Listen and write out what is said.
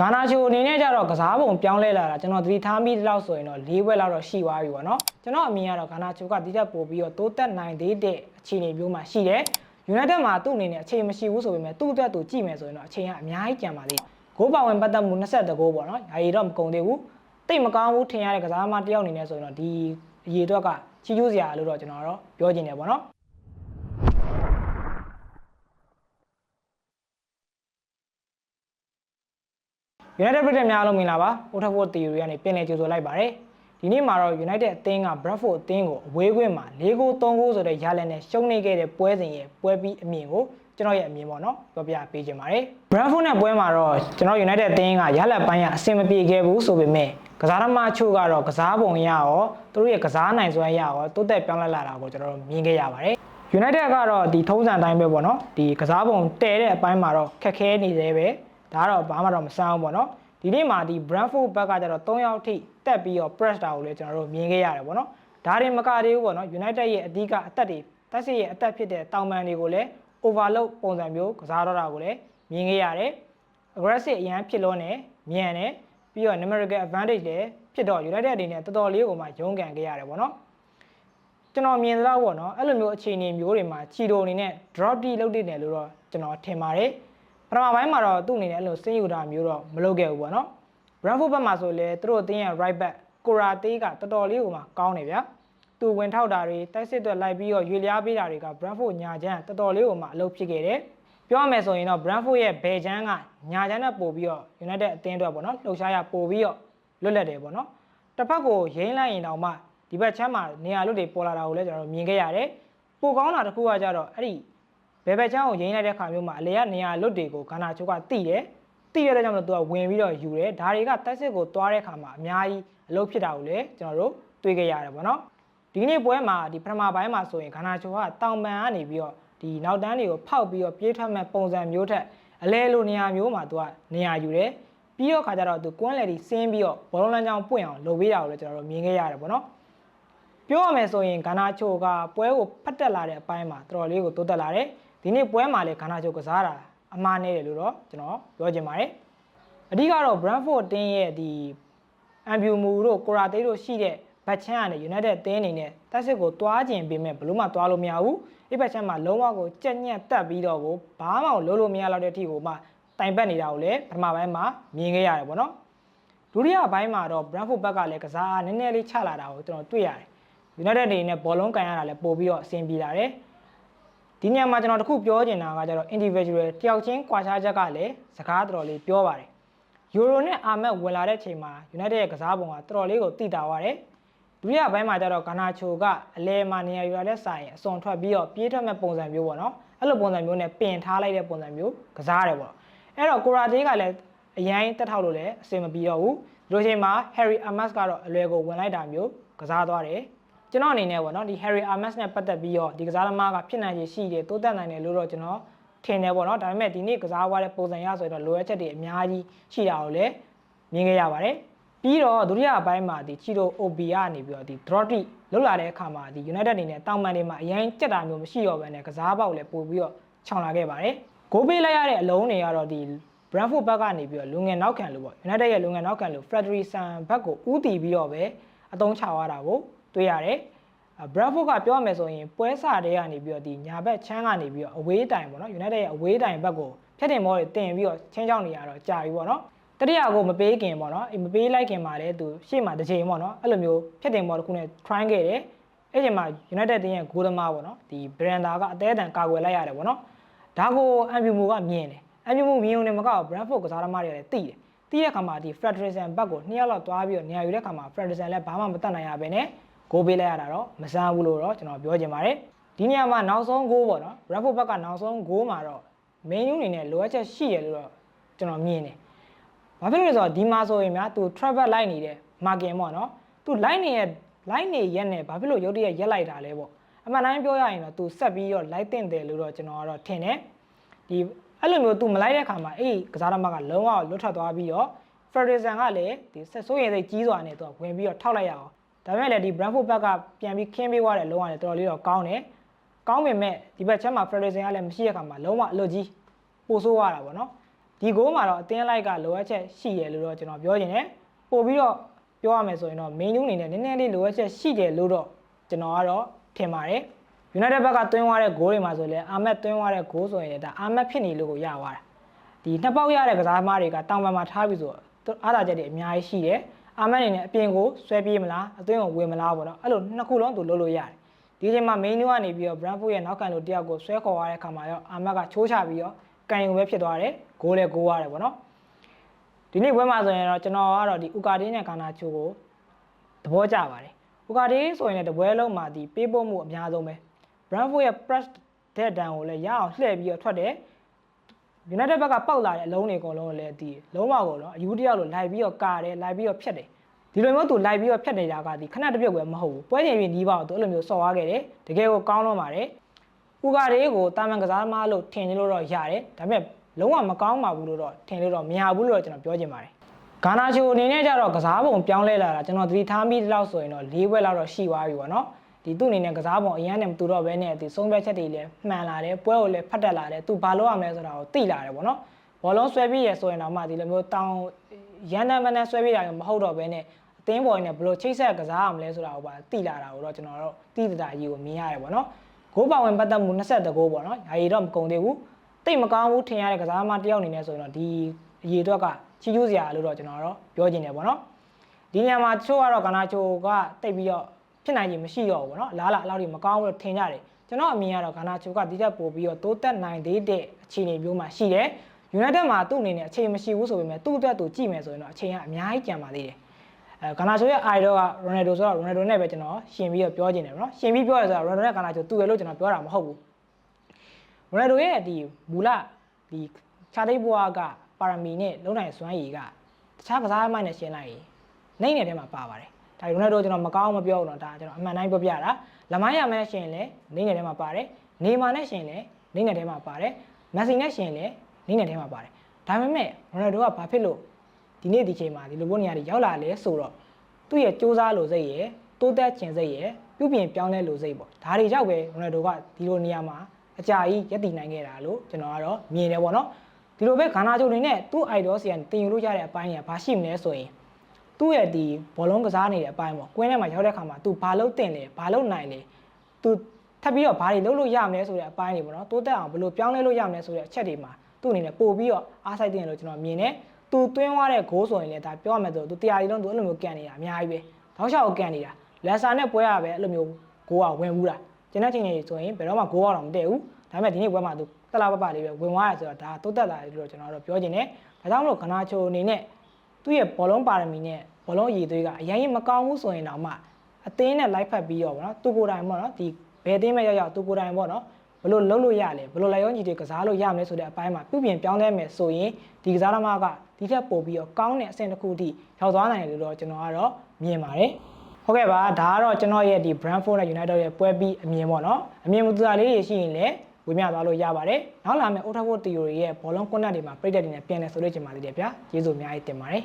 ဂါနာချိုအနေနဲ့ကြတော့ကစားပုံပြောင်းလဲလာတာကျွန်တော်သတိထားမိတဲ့လောက်ဆိုရင်တော့၄ဘွဲလောက်တော့ရှိသွားပြီပေါ့နော်ကျွန်တော်အမြင်ကတော့ဂါနာချိုကဒီတက်ပို့ပြီးတော့တိုးတက်နိုင်သေးတဲ့အခြေအနေမျိုးမှာရှိတယ် United မှာသူ့အနေနဲ့အချိန်မရှိဘူးဆိုပေမဲ့သူ့အတွက်သူကြည့်မယ်ဆိုရင်တော့အချိန်ကအများကြီးကျန်ပါသေးတယ်ဂိုးပါဝင်ပတ်သက်မှု22ဂိုးပေါ့နော်ဒါရီတော့မကုန်သေးဘူးတိတ်မကောင်းဘူးထင်ရတဲ့ကစားသမားတစ်ယောက်အနေနဲ့ဆိုရင်တော့ဒီအရေးအတွက်ကချီးကျူးစရာလို့တော့ကျွန်တော်တော့ပြောချင်တယ်ပေါ့နော် United ပြည်သက်များအားလုံးမင်္ဂလာပါ။ Old Trafford Theory ကနေပြန်လည်ကြိုဆိုလိုက်ပါရစေ။ဒီနေ့မှာတော့ United အသင်းက Bradford အသင်းကိုအဝေးကွင်းမှာ၄ဂိုး၃ဂိုးဆိုတဲ့ရလဒ်နဲ့ရှုံးနေခဲ့တဲ့ပွဲစဉ်ရဲ့ပွဲပြီးအမြင်ကိုကျွန်တော်ရဲ့အမြင်ပေါ့နော်ပြောပြပေးခြင်းပါတယ်။ Bradford နဲ့ပွဲမှာတော့ကျွန်တော် United အသင်းကရလဒ်ပိုင်းကအဆင်မပြေခဲ့ဘူးဆိုပေမဲ့ကစားသမားချို့ကတော့ကစားပုံရရောသူတို့ရဲ့ကစားနိုင်စွမ်းရရောတိုးတက်ပြောင်းလဲလာတာကိုကျွန်တော်တို့မြင်ခဲ့ရပါတယ်။ United ကတော့ဒီထုံးစံအတိုင်းပဲပေါ့နော်ဒီကစားပုံတည်တဲ့အပိုင်းမှာတော့ခက်ခဲနေသေးပဲ ဒါကတော့ဘာမှတော့မဆန်းဘူးပေါ့နော်ဒီနေ့မှာဒီ Brentford ဘက်ကကျတော့3ယောက်ထိတက်ပြီးတော့ press တာကိုလည်းကျွန်တော်တို့မြင်ခဲ့ရတယ်ပေါ့နော်ဒါတွေမကသေးဘူးပေါ့နော် United ရဲ့အဓိကအသက်တွေတက်စစ်ရဲ့အသက်ဖြစ်တဲ့တောင်ပန်တွေကိုလည်း overload ပုံစံမျိုးကစားတော့တာကိုလည်းမြင်ခဲ့ရတယ် aggressive အရန်ဖြစ်လို့နဲ့မြန်တယ်ပြီးတော့ numerical advantage လည်းဖြစ်တော့ United အနေနဲ့တော်တော်လေးကိုမှရုန်းကန်ခဲ့ရတယ်ပေါ့နော်ကျွန်တော်မြင်သလောက်ပေါ့နော်အဲ့လိုမျိုးအခြေအနေမျိုးတွေမှာချီတိုအနေနဲ့ drop D လုပ်နေတယ်လို့တော့ကျွန်တော်ထင်ပါတယ် ပထမပိုင်းမှာတော့သူ့အနေနဲ့အဲ့လိုစင်းယူတာမျိုးတော့မလုပ်ခဲ့ဘူးပေါ့နော် Brentford ဘက်မှာဆိုလဲသူတို့အသင်းရဲ့ right back ကိုရာတေးကတော်တော်လေးကိုမှကောင်းနေဗျာသူဝင်ထောက်တာတွေတိုက်စစ်တွေလိုက်ပြီးတော့ရွေလျားပေးတာတွေက Brentford ညာချမ်းတော်တော်လေးကိုမှအလုပ်ဖြစ်ခဲ့တယ်ပြောရမယ်ဆိုရင်တော့ Brentford ရဲ့ဘယ်ချမ်းကညာချမ်းနဲ့ပို့ပြီးတော့ United အသင်းအတွက်ပေါ့နော်လှုပ်ရှားရပို့ပြီးတော့လွတ်လပ်တယ်ပေါ့နော်တစ်ဖက်ကိုရိမ့်လိုက်ရင်တောင်မှဒီဘက်ချမ်းမှာနေရာလွတ်တွေပေါ်လာတာကိုလည်းကျွန်တော်တို့မြင်ခဲ့ရတယ်ပိုကောင်းတာတစ်ခုကကြတော့အဲ့ဒီ ဘယ်ဘက်ချမ်းကိုရိမ့်လိုက်တဲ့ခါမျိုးမှာအလေကနေရာလွတ်တွေကိုဂါနာချိုးကတိတယ်တိရတဲ့ကြောင့်မလို့သူကဝင်ပြီးတော့ယူတယ်ဒါတွေကတက်စစ်ကိုသွားတဲ့ခါမှာအများကြီးအလုပ်ဖြစ်တာကိုလည်းကျွန်တော်တို့တွေ့ခဲ့ရတယ်ပေါ့နော်ဒီနေ့ပွဲမှာဒီပထမပိုင်းမှာဆိုရင်ဂါနာချိုကတောင်ပန်ကနေပြီးတော့ဒီနောက်တန်းတွေကိုဖောက်ပြီးတော့ပြေးထွက်မဲ့ပုံစံမျိုးထက်အလဲလိုနေရာမျိုးမှာသူကနေရာယူတယ်ပြီးတော့ခါကျတော့သူကွန်းလေဒီဆင်းပြီးတော့ဘောလုံးလမ်းကြောင်းပွင့်အောင်လုပ်ပေးတာကိုလည်းကျွန်တော်တို့မြင်ခဲ့ရတယ်ပေါ့နော်ပြောရမယ်ဆိုရင်ဂါနာချိုကပွဲကိုဖတ်တက်လာတဲ့အပိုင်းမှာတော်တော်လေးကိုတိုးတက်လာတယ် ဒီနေ့ပွဲမှာလည်းဂါနာချိုကစားတာအမှားနေတယ်လို့တော့ကျွန်တော်ပြောချင်ပါတယ်အဓိကတော့ Brentford တင်းရဲ့ဒီအမ်ဗျူမူတို့ကိုရာတေးတို့ရှိတဲ့ဘတ်ချမ်းကနေ United တင်းအနေနဲ့တက်စစ်ကိုတွားကျင်ပေးမဲ့ဘလို့မှတွားလို့မရဘူးအဲ့ဘတ်ချမ်းမှာလုံးဝကိုကြက်ညက်တက်ပြီးတော့ကိုဘာမှလုံးလို့မရတော့တဲ့အထိကိုမှတိုင်ပတ်နေတာကိုလည်းပထမပိုင်းမှာမြင်ခဲ့ရတယ်ပေါ့နော်ဒုတိယပိုင်းမှာတော့ Brentford ဘက်ကလည်းကစားနည်းနည်းလေးချလာတာကိုကျွန်တော်တွေ့ရတယ် United အနေနဲ့ဘောလုံးကန်ရတာလည်းပို့ပြီးတော့အဆင်ပြေလာတယ် ဒီညမှာကျွန်တော်တခုပြောချင်တာကကျတော့ individual တယောက်ချင်းကွာခြားချက်ကလည်းစကားတော်တော်လေးပြောပါတယ်ယူရိုနဲ့အာမက်ဝင်လာတဲ့ချိန်မှာ United ရဲ့ကစားပုံကတော်တော်လေးကိုတိတာသွားတယ်ဒုတိယပိုင်းမှာကျတော့ဂနာချိုကအလဲမှာနေရာယူရတဲ့ဆိုင်အစွန်ထွက်ပြီးတော့ပြေးထွက်မဲ့ပုံစံမျိုးပေါ့နော်အဲ့လိုပုံစံမျိုးနဲ့ပင်ထားလိုက်တဲ့ပုံစံမျိုးကစားရတယ်ပေါ့အဲ့တော့ကိုရာတေးကလည်းအရင်တက်ထောက်လို့လည်းအဆင်မပြေတော့ဘူးဒီလိုချိန်မှာ Harry Amos ကတော့အလွယ်ကိုဝင်လိုက်တာမျိုးကစားသွားတယ် ကျွန်တော်အနေနဲ့ပေါ့နော်ဒီ Harry Amos နဲ့ပတ်သက်ပြီးတော့ဒီကစားသမားကဖြစ်နိုင်ရရှိတယ်တိုးတက်နိုင်တယ်လို့တော့ကျွန်တော်ထင်တယ်ပေါ့နော်ဒါပေမဲ့ဒီနေ့ကစားသွားတဲ့ပုံစံရဆိုတော့လိုအပ်ချက်တွေအများကြီးရှိတာကိုလည်းမြင်ခဲ့ရပါတယ်ပြီးတော့ဒုတိယအပိုင်းမှာဒီချီတို OB ကနေပြီးတော့ဒီ Drotty လုတ်လာတဲ့အခါမှာဒီ United အနေနဲ့တောင်ပန်တွေမှာအရင်ကြက်တာမျိုးမရှိတော့ဘဲနဲ့ကစားပေါက်လည်းပို့ပြီးတော့ခြောင်လာခဲ့ပါတယ်ဂိုးပေးလိုက်ရတဲ့အလုံးတွေကတော့ဒီ Brentford ဘက်ကနေပြီးတော့လူငယ်နောက်ခံလို့ပေါ့ United ရဲ့လူငယ်နောက်ခံလို့ Frederickson ဘက်ကိုဦးတည်ပြီးတော့ပဲအသုံးချသွားတာကို တွေ့ရတယ်။ Brentford ကပြောရမယ်ဆိုရင်ပွဲစာတွေကနေပြီးတော့ဒီညာဘက်ချမ်းကနေပြီးတော့အဝေးတိုင်ပေါ့နော် United ရဲ့အဝေးတိုင်ဘက်ကိုဖြတ်တင်ဘောတွေတင်ပြီးတော့ချင်းချောင်းနေရတော့ကြာပြီပေါ့နော်။တတိယကိုမပေးခင်ပေါ့နော်။မပေးလိုက်ခင်မှာလည်းသူရှေ့မှာတစ်ချိန်ပေါ့နော်။အဲ့လိုမျိုးဖြတ်တင်ဘောတစ်ခုနဲ့ try ခဲ့တယ်။အဲ့ချိန်မှာ United တင်းရဲ့ဂိုးသမားပေါ့နော်။ဒီ Brenda ကအသေးအတန်ကာကွယ်လိုက်ရတယ်ပေါ့နော်။ဒါကိုအမ်ဗျူမူကမြင်တယ်။အမ်ဗျူမူမြင်ုံနဲ့မကောက် Brentford ကစားသမားတွေလည်းသိတယ်။သိတဲ့အခါမှာဒီ Frederickson ဘက်ကိုနှစ်ယောက်လောက်သွားပြီးတော့နေရာယူတဲ့အခါမှာ Frederickson လည်းဘာမှမတတ်နိုင်ရဘဲနဲ့ ဂိုးပေးလိုက်ရတာတော့မဆန်းဘူးလို့တော့ကျွန်တော်ပြောချင်ပါတယ်ဒီနေရာမှာနောက်ဆုံးဂိုးပေါ့နော် Brentford ဘက်ကနောက်ဆုံးဂိုးမှာတော့ main ယူအနေနဲ့လိုအပ်ချက်ရှိရလို့တော့ကျွန်တော်မြင်တယ်ဘာဖြစ်လို့လဲဆိုတော့ဒီမှာဆိုရင်များသူ travel လိုက်နေတဲ့ margin ပေါ့နော်သူ line နေရဲ့ line နေရက်နဲ့ဘာဖြစ်လို့ရုတ်တရက်ရက်လိုက်တာလဲပေါ့အမှန်တိုင်းပြောရရင်တော့သူဆက်ပြီးတော့ light တင်တယ်လို့တော့ကျွန်တော်ကတော့ထင်တယ်ဒီအဲ့လိုမျိုးသူမလိုက်တဲ့ခါမှာအဲ့ဒီကစားသမားကလုံးဝလွတ်ထွက်သွားပြီးတော့ Frederickson ကလည်းဒီဆက်ဆိုးရင်စိတ်ကြီးစွာနဲ့သူကဝင်ပြီးတော့ထောက်လိုက်ရအောင် ဒါပေမဲ့လည်းဒီ Brentford ဘက်ကပြန်ပြီးခင်းပေးသွားတဲ့လုံးဝလည်းတော်တော်လေးတော့ကောင်းတယ်ကောင်းပေမဲ့ဒီဘက်ချက်မှာ Frederickson ကလည်းမရှိတဲ့ခါမှာလုံးဝအလွတ်ကြီးပို့ဆိုးရတာပေါ့နော်ဒီဂိုးမှာတော့အသင်းလိုက်ကလိုအပ်ချက်ရှိတယ်လို့တော့ကျွန်တော်ပြောချင်တယ်ပို့ပြီးတော့ပြောရမယ်ဆိုရင်တော့ main အနေနဲ့နည်းနည်းလေးလိုအပ်ချက်ရှိတယ်လို့တော့ကျွန်တော်ကတော့ထင်ပါတယ် United ဘက်ကသွင်းသွားတဲ့ဂိုးတွေမှာဆိုလဲအာမက်သွင်းသွားတဲ့ဂိုးဆိုရင်လည်းဒါအာမက်ဖြစ်နေလို့ကိုရသွားတာဒီနှစ်ပေါက်ရတဲ့ကစားသမားတွေကတောင်ပံမှာထားပြီးဆိုတော့သူအားသာချက်တွေအများကြီးရှိတယ် အာမက်အနေနဲ့အပြင်ကိုဆွဲပြေးမလားအသွင်းကိုဝင်မလားပေါ့နော်အဲ့လိုနှစ်ခုလုံးသူလုပ်လို့ရတယ်ဒီချိန်မှာ main ကနေပြီးတော့ Brentford ရဲ့နောက်ကန်လိုတယောက်ကိုဆွဲခေါ်ရတဲ့ခါမှာရောအာမက်ကချိုးချပြီးတော့ကန်ယုံပဲဖြစ်သွားတယ်ဂိုးလည်းဂိုးရတယ်ပေါ့နော်ဒီနေ့ပွဲမှာဆိုရင်တော့ကျွန်တော်ကတော့ဒီဥကာတင်းနဲ့ကာနာချိုကိုသဘောကျပါတယ်ဥကာတင်းဆိုရင်လည်းတပွဲလုံးမှာဒီပေးပို့မှုအများဆုံးပဲ Brentford ရဲ့ press တဲ့တန်ကိုလည်းရအောင်လှည့်ပြီးတော့ထွက်တယ် United ဘက်ကပောက်လာတဲ့အလုံးတွေအကုန်လုံးကိုလည်းဒီလုံးဝကိုတော့အယူတယောက်လိုလိုက်ပြီးတော့ကာတယ်လိုက်ပြီးတော့ဖြတ်တယ်ဒီလိုမျိုးသူလိုက်ပြီးတော့ဖြတ်နေတာကဒီခဏတစ်ပြုတ်ပဲမဟုတ်ဘူးပွဲချိန်ပြီးနီးပါတော့သူအဲ့လိုမျိုးစော်ရခဲ့တယ်တကယ်ကိုကောင်းတော့ပါတယ်ဥကာလေးကိုတာမန်ကစားသမားလို့ထင်လို့တော့ရတယ်ဒါပေမဲ့လုံးဝမကောင်းပါဘူးလို့တော့ထင်လို့တော့မရဘူးလို့တော့ကျွန်တော်ပြောချင်ပါတယ်ဂါနာချိုအနေနဲ့ကျတော့ကစားပုံပြောင်းလဲလာတာကျွန်တော်သတိထားမိတဲ့လောက်ဆိုရင်တော့၄ဘွဲလောက်တော့ရှိသွားပြီပေါ့နော် ဒီသူ့အနေနဲ့ကစားပုံအရင်နဲ့မတူတော့ဘဲနဲ့ဒီဆုံးဖြတ်ချက်တွေလည်းမှန်လာတယ်ပွဲကိုလည်းဖတ်တက်လာတယ်သူဘာလုပ်ရမလဲဆိုတာကိုသိလာတယ်ပေါ့နော်ဘောလုံးဆွဲပြီးရဆိုရင်တော့မှဒီလိုမျိုးတောင်းရန်တမ်းမနဲ့ဆွဲပြီးတာမျိုးမဟုတ်တော့ဘဲနဲ့အသင်းပေါ်နဲ့ဘယ်လိုချိတ်ဆက်ကစားရမလဲဆိုတာကိုပါသိလာတာကိုတော့ကျွန်တော်တို့သိတတာကြီးကိုမြင်ရတယ်ပေါ့နော်ဂိုးပါဝင်ပတ်သက်မှု22ဂိုးပေါ့နော်ယာယီတော့မကုန်သေးဘူးတိတ်မကောင်းဘူးထင်ရတဲ့ကစားသမားတစ်ယောက်အနေနဲ့ဆိုရင်တော့ဒီအရေးအတွက်ကချီးကျူးစရာလို့တော့ကျွန်တော်တို့ပြောချင်တယ်ပေါ့နော်ဒီနေရာမှာတချို့ကတော့ကနာချိုကတိတ်ပြီးတော့ ဖြစ်နိုင်ခြင်းမရှိတော့ဘူးပေါ့နော်လားလားအလောက်ကြီးမကောင်းဘူးလို့ထင်ကြတယ်ကျွန်တော်အမြင်ကတော့ကနာချိုကဒီတက်ပို့ပြီးတော့တိုးတက်နိုင်သေးတဲ့အခြေအနေမျိုးမှာရှိတယ် United မှာသူ့အနေနဲ့အချိန်မရှိဘူးဆိုပေမဲ့သူ့အတွက်သူကြည့်မယ်ဆိုရင်တော့အချိန်ကအများကြီးကြံပါသေးတယ်အဲဂါနာချိုရဲ့ idol က Ronaldo ဆိုတော့ Ronaldo နဲ့ပဲကျွန်တော်ရှင်ပြီးတော့ပြောချင်တယ်ပေါ့နော်ရှင်ပြီးပြောရဆိုတော့ Ronaldo နဲ့ဂါနာချိုတူတယ်လို့ကျွန်တော်ပြောတာမဟုတ်ဘူး Ronaldo ရဲ့ဒီမူလဒီခြားသိပ်ဘွားကပါရမီနဲ့လုံးနိုင်စွမ်းရည်ကတခြားကစားသမားနဲ့ရှင်းလိုက်ရင်နိုင်နေတဲ့ထဲမှာပါပါတယ် ဒါ Ronaldo ကျွန်တော်မကောင်းမပြောဘူးတော့ဒါကျွန်တော်အမှန်တိုင်းပြောပြတာလမိုင်းရမဲရှင်လည်းနိုင်နေတဲ့ထဲမှာပါတယ်နေမာနဲ့ရှင်လည်းနိုင်နေတဲ့ထဲမှာပါတယ်မက်ဆီနဲ့ရှင်လည်းနိုင်နေတဲ့ထဲမှာပါတယ်ဒါပေမဲ့ Ronaldo ကဘာဖြစ်လို့ဒီနေ့ဒီချိန်မှာဒီလိုပုံနေရာတွေရောက်လာလဲဆိုတော့သူ့ရဲ့စူးစမ်းလိုစိတ်ရယ်တိုးတက်ခြင်းစိတ်ရယ်ပြုပြင်ပြောင်းလဲလိုစိတ်ပေါ့ဒါတွေကြောင့်ပဲ Ronaldo ကဒီလိုနေရာမှာအကြာကြီးရပ်တည်နိုင်ခဲ့တာလို့ကျွန်တော်ကတော့မြင်တယ်ပေါ့နော်ဒီလိုပဲဂါနာချုပ်နေနဲ့သူ့ idol ဆီကနေတင်ယူလို့ရတဲ့အပိုင်းကဘာရှိမလဲဆိုရင် သူ့ရဲ့ဒီဘောလုံးကစားနေတဲ့အပိုင်းပေါ့ကွင်းထဲမှာရောက်တဲ့ခါမှာ तू ဘာလုပ်တင်လဲဘာလုပ်နိုင်လဲ तू ထပ်ပြီးတော့ဘာတွေလုပ်လို့ရမလဲဆိုတဲ့အပိုင်းတွေပေါ့နော်တိုးတက်အောင်ဘယ်လိုပြောင်းလဲလို့ရမလဲဆိုတဲ့အချက်တွေမှာသူ့အနေနဲ့ပို့ပြီးတော့အားစိုက်တင်တယ်လို့ကျွန်တော်မြင်တယ်သူသွင်းသွားတဲ့ဂိုးဆိုရင်လည်းဒါပြောရမယ်ဆိုသူတရားရီလုံးသူအဲ့လိုမျိုးကန်နေတာအများကြီးပဲတောက်လျှောက်ကန်နေတာလက်ဆာနဲ့ပွဲရပဲအဲ့လိုမျိုးဂိုးကဝင်ဘူးလားကျွန်တဲ့ချိန်တွေဆိုရင်ဘယ်တော့မှဂိုးကတော့မတည့်ဘူးဒါပေမဲ့ဒီနေ့ပွဲမှာသူတက်လာပပလေးပဲဝင်သွားရဆိုတော့ဒါတိုးတက်လာတယ်လို့ကျွန်တော်တို့ပြောချင်တယ်ဒါကြောင့်မလို့ခနာချိုအနေနဲ့ သူ့ရဲ့ဘောလုံးပါရမီနဲ့ဘောလုံးရည်သွေးကအရင်ရင်မကောင်းဘူးဆိုရင်တော့မှအသင်းနဲ့လိုက်ဖက်ပြီးတော့ဗောနော်သူကိုယ်တိုင်ပေါ့နော်ဒီဘယ်အသင်းမဲ့ရောက်ရောက်သူကိုယ်တိုင်ပေါ့နော်ဘယ်လိုလုပ်လို့ရလဲဘယ်လိုလိုက်ရောညီတွေကစားလို့ရမလဲဆိုတဲ့အပိုင်းမှာပြုပြင်ပြောင်းလဲမယ်ဆိုရင်ဒီကစားသမားကဒီထက်ပိုပြီးတော့ကောင်းတဲ့အဆင့်တစ်ခုထိရောက်သွားနိုင်တယ်လို့တော့ကျွန်တော်ကတော့မြင်ပါတယ်ဟုတ်ကဲ့ပါဒါကတော့ကျွန်တော်ရဲ့ဒီ Brentford နဲ့ United ရဲ့ပွဲပြီးအမြင်ပေါ့နော်အမြင်မတူတာလေးတွေရှိရင်လည်း ဝေမျှသွားလို့ရပါတယ်နောက်လာမယ့် Old Trafford Theory ရဲ့ဘောလုံးကွန်းနက်တွေမှာပြိတ္တတွေနဲ့ပြန်လဲဆိုလို့ချင်ပါသေးတယ်ဗျာကျေးဇူးအများကြီးတင်ပါတယ်